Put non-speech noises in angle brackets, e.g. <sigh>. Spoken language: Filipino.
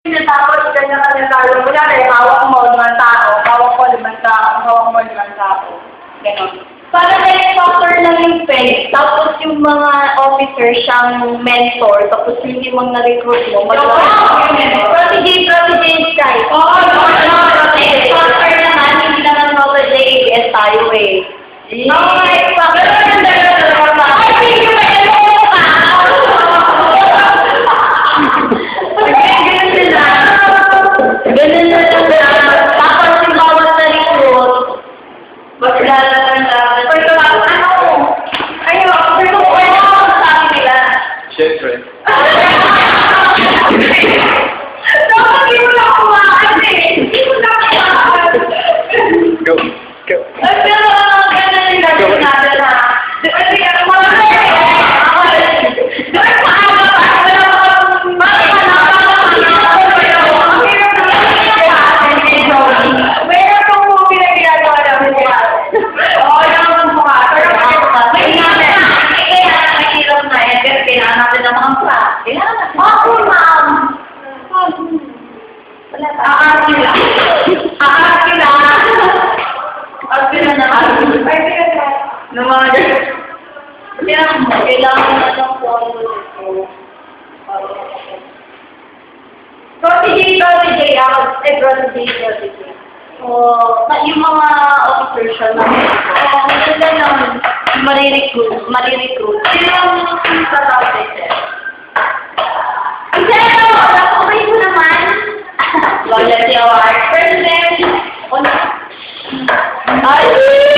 Tapos, kanya-kanya tayo. Kunyari, hawak mo limang tao, hawak ko limang tao, hawak mo limang tao. Ganon. Para helicopter lang yung peg, tapos yung mga officer siyang mentor, tapos yung limang na-recruit mo, mag- Protege, protege sky. Oo, oo, oo, Helicopter naman, hindi naman protege ABS tayo eh. Okay, pa. Ganun, ganun, Magkilala lang natin. Pero ano? Ayun, pero kung ano ang sabi nila? Siyempre. Kailangan natin ng mga pra. Kailangan natin. Oo, ma'am. Wala pa. Aakin lang. Aakin lang. Aakin lang na. Ay, sige na. Naman. Kaya kailangan na ng pondo ko. Protege, protege ako. Eh, protege, protege. Oh, pa- yung mga officers siya na. Naman. Marirecruit, marirecruit. Sino ang tatawag sir? Pero, nakukay mo naman. <laughs> Loyalty award. Name. Ay!